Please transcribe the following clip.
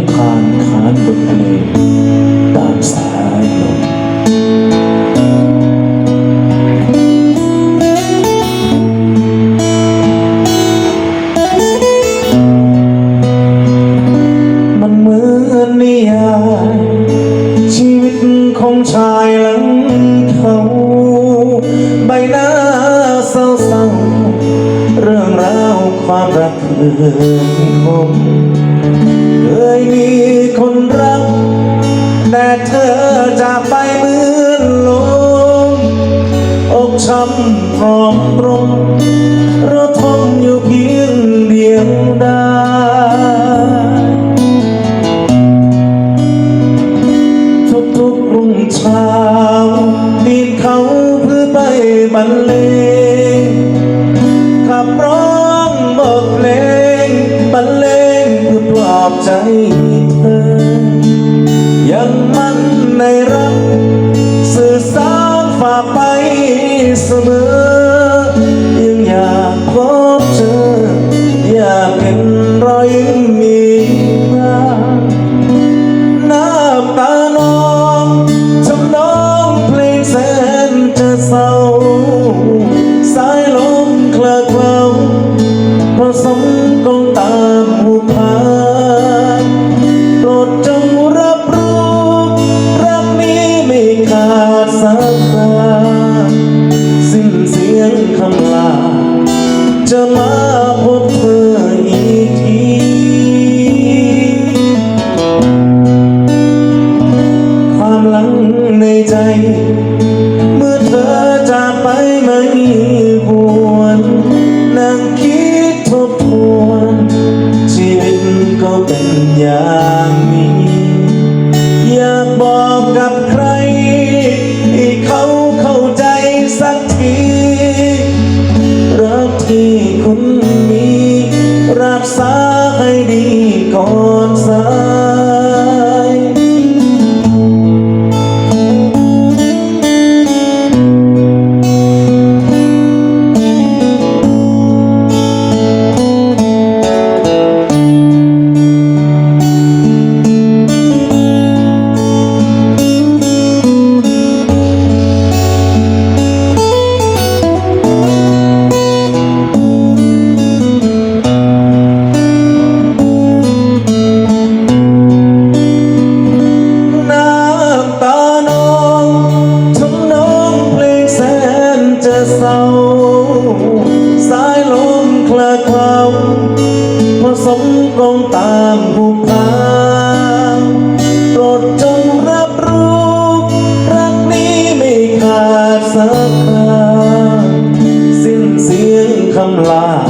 อนนิทานขานบทเพลงตามสายลมมันเหมือนนิยายชีวิตของชายหลังเขาใบหน้าเศร้าๆเรื่องราวความรักเพื่อนคม ยมีคนรัก แต่เธอจากไปเหมือนลมอกช้ำพร้อมรงเราทนอยู่เพียงเดียวได้ทุกๆรุ่งเช้าปีนเขาเพื่อไปบรรเลง ใจเธอ ยังมั่นในรัก สื่อสารฝ่าไปเสมอ ยังอยากพบเจออยากเห็นรอยยิ้มมีมาน้ำตานองทำน้องเพลงแสนจะเศร้า สายลมคลอะเคล้าผสม เมื่อเธอจากไปไม่หวนนั่งคิดทบทวนชีวิตก็เป็นอย่าง สมกองตามผูกพันโปรดจงรับรู้ รักนี้ไม่ขาดสักคราสิ้นเสียงคำลา